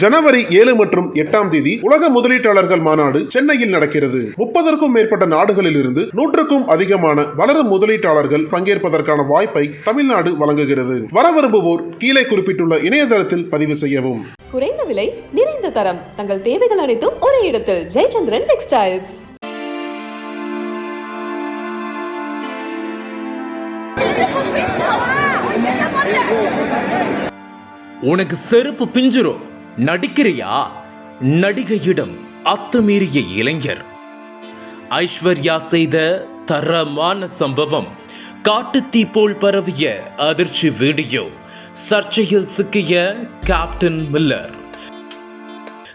ஜனவரி ஏழு மற்றும் எட்டாம் தேதி உலக முதலீட்டாளர்கள் மாநாடு சென்னையில் நடக்கிறது. முப்பதற்கும் மேற்பட்ட நாடுகளில் இருந்து நூற்றுக்கும் அதிகமான வளரும் முதலீட்டாளர்கள் பங்கேற்பதற்கான வாய்ப்பை தமிழ்நாடு வழங்குகிறது. வர விரும்புவோர் கீழே குறிப்பிட்டுள்ள இணையதளத்தில் பதிவு செய்யவும். குறைந்த விலை நிறைந்த தரம். தங்கள் தேவைகள் அனைத்தும் ஒரே இடத்தில். ஜெயச்சந்திரன் டெக்ஸ்டைல்ஸ். உனக்கு செருப்பு பிஞ்சிரும். நடிக்கிறியா? நடிகையிடம் அத்துமீறிய இளைஞர். ஐஸ்வர்யா செய்த தரமான சம்பவம் காட்டுத்தீ போல் பரவிய அதிர்ச்சி வீடியோ சர்ச்சையில் சிக்கிய கேப்டன் மில்லர்.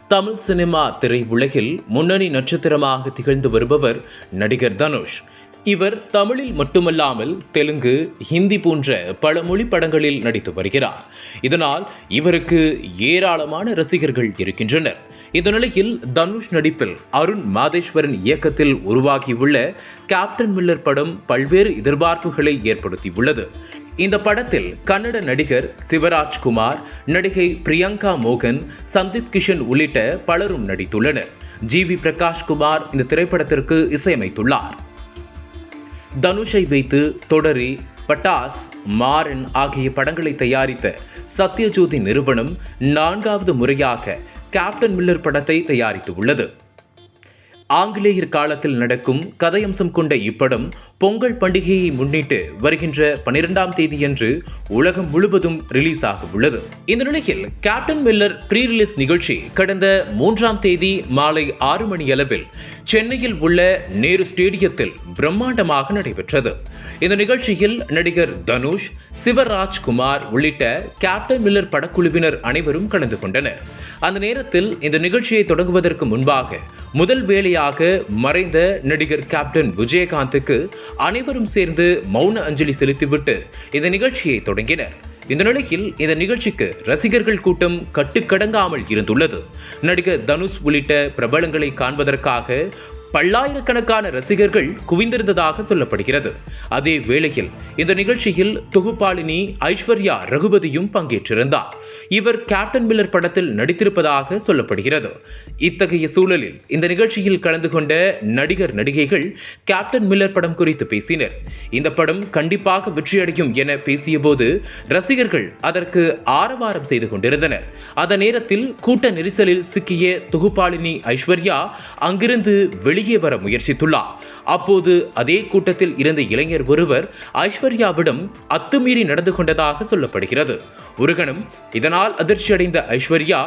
தமிழ் சினிமா திரையுலகில் முன்னணி நட்சத்திரமாக திகழ்ந்து வருபவர் நடிகர் தனுஷ். இவர் தமிழில் மட்டுமல்லாமல் தெலுங்கு ஹிந்தி போன்ற பல மொழி படங்களில் நடித்து வருகிறார். இதனால் இவருக்கு ஏராளமான ரசிகர்கள் இருக்கின்றனர். இந்த நிலையில் தனுஷ் நடிப்பில் அருண் மாதேஸ்வரன் இயக்கத்தில் உருவாகியுள்ள கேப்டன் மில்லர் படம் பல்வேறு எதிர்பார்ப்புகளை ஏற்படுத்தியுள்ளது. இந்த படத்தில் கன்னட நடிகர் சிவராஜ்குமார் நடிகை பிரியங்கா மோகன் சந்தீப் கிஷன் உள்ளிட்ட பலரும் நடித்துள்ளனர். ஜி வி பிரகாஷ் குமார் இந்த திரைப்படத்திற்கு இசையமைத்துள்ளார். தனுஷை வைத்து தொடரி பட்டாஸ் மாறன் ஆகிய படங்களை தயாரித்த சத்யஜோதி நிறுவனம் நான்காவது முறையாக கேப்டன் மில்லர் படத்தை தயாரித்து உள்ளது ஆங்கிலேயர் காலத்தில் நடக்கும் கதையம்சம் கொண்ட இப்படம் பொங்கல் பண்டிகையை முன்னிட்டு வருகின்ற பனிரெண்டாம் தேதியன்று உலகம் முழுவதும் ரிலீஸ் ஆக உள்ளது. இந்த நிலையில் கேப்டன் மில்லர் ப்ரீ ரிலீஸ் நிகழ்ச்சி கடந்த மூன்றாம் தேதி மாலை ஆறு மணி அளவில் சென்னையில் உள்ள நேரு ஸ்டேடியத்தில் பிரம்மாண்டமாக நடைபெற்றது. இந்த நிகழ்ச்சியில் நடிகர் தனுஷ் சிவராஜ்குமார் உள்ளிட்ட கேப்டன் மில்லர் படக்குழுவினர் அனைவரும் கலந்து கொண்டனர். அந்த நேரத்தில் இந்த நிகழ்ச்சியை தொடங்குவதற்கு முன்பாக முதல் வேளையாக மறைந்த நடிகர் கேப்டன் விஜயகாந்துக்கு அனைவரும் சேர்ந்து மௌன அஞ்சலி செலுத்திவிட்டு இந்த நிகழ்ச்சியை தொடங்கினர். இந்த நிலையில் இந்த நிகழ்ச்சிக்கு ரசிகர்கள் கூட்டம் கட்டுக்கடங்காமல் இருந்துள்ளது. நடிகர் தனுஷ் உள்ளிட்ட பிரபலங்களை காண்பதற்காக பல்லாயிரக்கணக்கான ரசிகர்கள் குவிந்திருந்ததாக சொல்லப்படுகிறது. அதே வேளையில் இந்த நிகழ்ச்சியில் தொகுப்பாளினி ஐஸ்வர்யா ரகுபதியும் பங்கேற்றிருந்தார். இவர் கேப்டன் மில்லர் படத்தில் நடித்திருப்பதாக சொல்லப்படுகிறது. இத்தகைய சூழலில் இந்த நிகழ்ச்சியில் கலந்து கொண்ட நடிகர் நடிகைகள் கேப்டன் மில்லர் படம் குறித்து பேசினர். இந்த படம் கண்டிப்பாக வெற்றியடையும் என பேசியபோது ரசிகர்கள் அதற்கு ஆரவாரம் செய்து கொண்டிருந்தனர். அந்த நேரத்தில் கூட்ட நெரிசலில் சிக்கிய தொகுப்பாளினி ஐஸ்வர்யா அங்கிருந்து வெளி வெளியே வர முயற்சித்துள்ளார். அப்போது அதே கூட்டத்தில் இருந்த இளைஞர் ஒருவர் ஐஸ்வர்யாவிடம் அத்துமீறி நடந்து கொண்டதாக சொல்லப்படுகிறது. ஒரு கணம் இதனால் அதிர்ச்சியடைந்த ஐஸ்வர்யா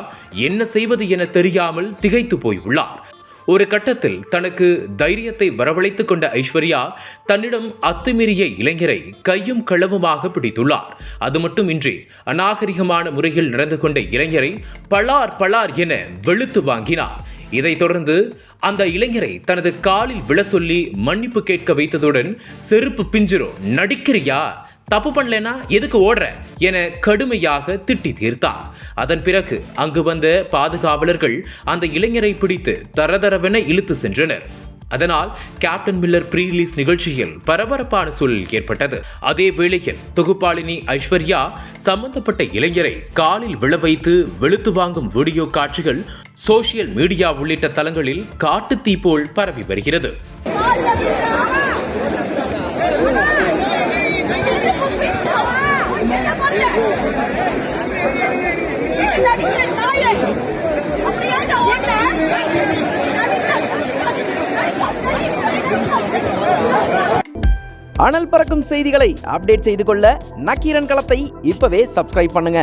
என்ன செய்வது என தெரியாமல் திகைத்து போய் உள்ளார் ஒரு கட்டத்தில் தனக்கு தைரியத்தை வரவழைத்துக் கொண்ட ஐஸ்வர்யா தன்னிடம் அத்துமீறிய இளைஞரை கையும் களவுமாக பிடித்துள்ளார். அது மட்டுமின்றி அநாகரிகமான முறையில் நடந்து கொண்ட இளைஞரை பலார் பலார் என வெளுத்து வாங்கினார். இதைத் தொடர்ந்து அந்த இளைஞரை தனது காலில் விழ சொல்லி மன்னிப்பு கேட்க வைத்ததுடன் செருப்பு பிஞ்சிரும் நடிக்கிறியா? தப்பு பண்ணலனா எதுக்கு ஓடுற? என கடுமையாக திட்டி தீர்த்தார். அதன் பிறகு அங்கு வந்த பாதுகாவலர்கள் அந்த இளைஞரை பிடித்து தரதரவென இழுத்து சென்றனர். அதனால் கேப்டன் மில்லர் ப்ரீ ரிலீஸ் நிகழ்ச்சியில் பரபரப்பான சூழல் ஏற்பட்டது. அதே வேளையில் தொகுப்பாளினி ஐஸ்வர்யா சம்பந்தப்பட்ட இளைஞரை காலில் விழ வைத்து வெளுத்து வாங்கும் வீடியோ காட்சிகள் சோசியல் மீடியா உள்ளிட்ட தளங்களில் காட்டுத்தீ போல் பரவி வருகிறது. அனல் பறக்கும் செய்திகளை அப்டேட் செய்து கொள்ள நக்கீரன் களத்தை இப்பவே சப்ஸ்கிரைப் பண்ணுங்க.